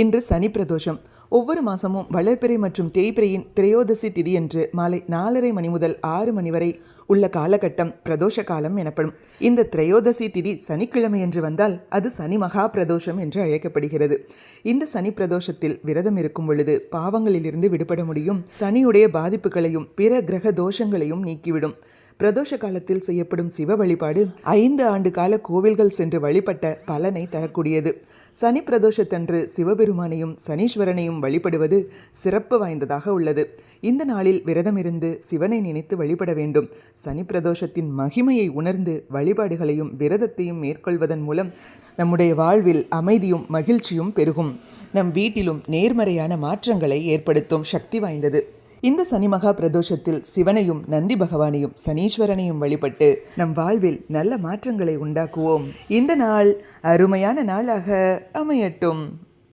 இன்று சனி பிரதோஷம். ஒவ்வொரு மாதமும் வளர்பிறை மற்றும் தேய்பிரையின் திரையோதசி திதியன்று மாலை நாலரை மணி முதல் ஆறு மணி வரை உள்ள காலகட்டம் பிரதோஷ காலம் எனப்படும். இந்த திரையோதசி திதி சனிக்கிழமை என்று வந்தால் அது சனி மகா பிரதோஷம் என்று அழைக்கப்படுகிறது. இந்த சனி பிரதோஷத்தில் விரதம் இருக்கும் பொழுது பாவங்களிலிருந்து விடுபட முடியும். சனியுடைய பாதிப்புகளையும் பிற கிரக தோஷங்களையும் நீக்கிவிடும். பிரதோஷ காலத்தில் செய்யப்படும் சிவ வழிபாடு ஐந்து ஆண்டு கால கோவில்கள் சென்று வழிபட்ட பலனை தரக்கூடியது. சனி பிரதோஷத்தன்று சிவபெருமானையும் சனீஸ்வரனையும் வழிபடுவது சிறப்பு வாய்ந்ததாக உள்ளது. இந்த நாளில் விரதமிருந்து சிவனை நினைத்து வழிபட வேண்டும். சனி பிரதோஷத்தின் மகிமையை உணர்ந்து வழிபாடுகளையும் விரதத்தையும் மேற்கொள்வதன் மூலம் நம்முடைய வாழ்வில் அமைதியும் மகிழ்ச்சியும் பெருகும். நம் வீட்டிலும் நேர்மறையான மாற்றங்களை ஏற்படுத்தும் சக்தி வாய்ந்தது. இந்த சனி மகா பிரதோஷத்தில் சிவனையும் நந்தி பகவானையும் சனீஸ்வரனையும் வழிபட்டு நம் வாழ்வில் நல்ல மாற்றங்களை உண்டாக்குவோம். இந்த நாள் அருமையான நாளாக அமையட்டும்.